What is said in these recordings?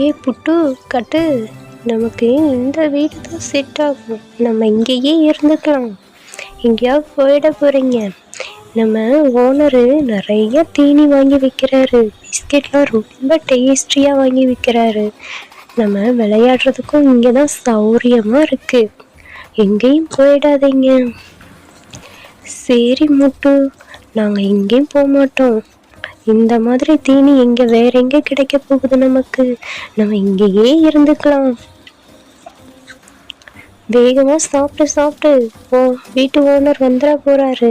ஏ புட்டு கட்டு. நமக்கு இந்த வீடு தான் செட் ஆகும் நம்ம இங்கேயே இருந்துக்கலாம். எங்கேயாவது போயிட போகிறீங்க நம்ம ஓனரு நிறைய தீனி வாங்கி விற்கிறாரு பிஸ்கெட்லாம் ரொம்ப டேஸ்டியாக வாங்கி விற்கிறாரு நம்ம விளையாடுறதுக்கும் இங்கே தான் சௌரியமாக இருக்குது எங்கேயும் போயிடாதீங்க. சரி முட்டு நாங்கள் எங்கேயும் போக மாட்டோம் இந்த மாதிரி தீனி எங்கே வேற எங்கே கிடைக்க போகுது நமக்கு? நம்ம இங்கேயே இருந்துக்கலாம். வேகமா சாப்பிட்டு சாப்பிட்டு ஓ வீட்டு ஓனர் வந்துட போறாரு.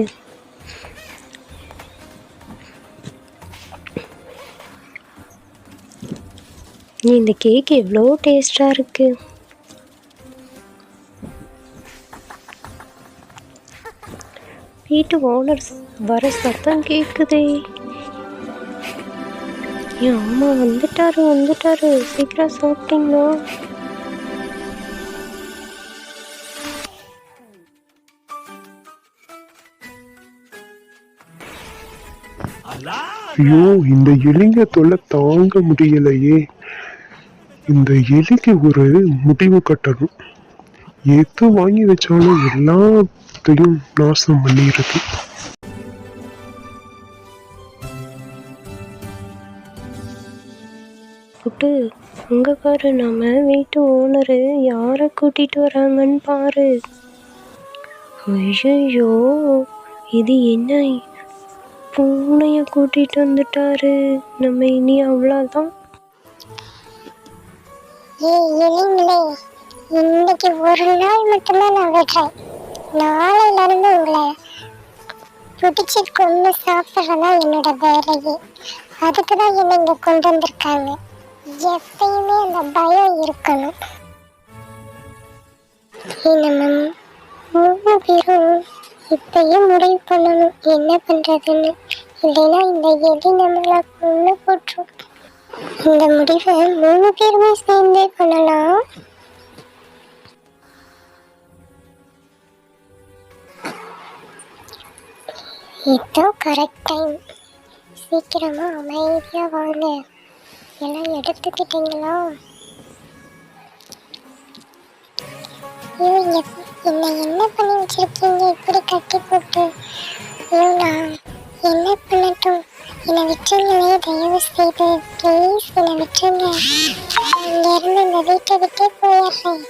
இந்த கேக் எவ்வளோ டேஸ்டா இருக்கு? வீட்டு ஓனர் வர சத்தம் கேக்குதே. ஏன் அம்மா வந்துட்டாரு வந்துட்டாரு. சீக்கிரம் சாப்பிட்டீங்களா? ஐயோ இந்த எலிங்க தொல்லை தாங்க முடியலையே. இந்த எலிக்கு ஒரு முடிவு கட்டணும். எது வாங்கி வச்சாலும் எல்லாத்தையும் நாசம் பண்ணிடுது. புட்டு அங்க பாரு நம்ம வீட்டு ஓனரு யாரை கூட்டிட்டு வராங்கன்னு பாரு. ஐயோ இது என்ன? பூனைய கூட்டிட்டு வந்துட்டாரு. நம்ம இனி அவ்வளோதான் ஏய் இல்லைங்களே இன்னைக்கு ஒரு நாள் மட்டும்தான் நான் விடுறேன். நாளையில இருந்து உங்களை பிடிச்சி கொண்டு சாப்பிட்றதா என்னோட வேலையே. அதுக்கு தான் என்னை இங்கே கொண்டு வந்திருக்காங்க. எப்பயுமே அந்த பயம் இருக்கணும். ஏய், நம்ம மூணு பேரும் இப்பயே முடிவு பண்ணணும். என்ன பண்றதுன்னு. இல்லைன்னா இந்த எலி நம்மளை கொண்டு போட்டுரும். இந்த முடிவை மூணு பேருமே சேர்ந்தே பண்ணலாம். இதோ கரெக்ட் டைம் சீக்கிரமா அமைதியா வாங்க. எல்லாம் எடுத்துக்கிட்டீங்களோ? ஐயோ எப்- என்ன பண்ணி வச்சிருக்கீங்க? இப்படி கட்டி போட்டு. ஐயோ நான் என்ன பண்ணட்டும்? என்னை விட்டுருங்களே தயவு செய்து. ப்ளீஸ் என்னை விட்டுருங்க. இங்கேருந்து இந்த வீட்டை விட்டே போயிடுறேன்.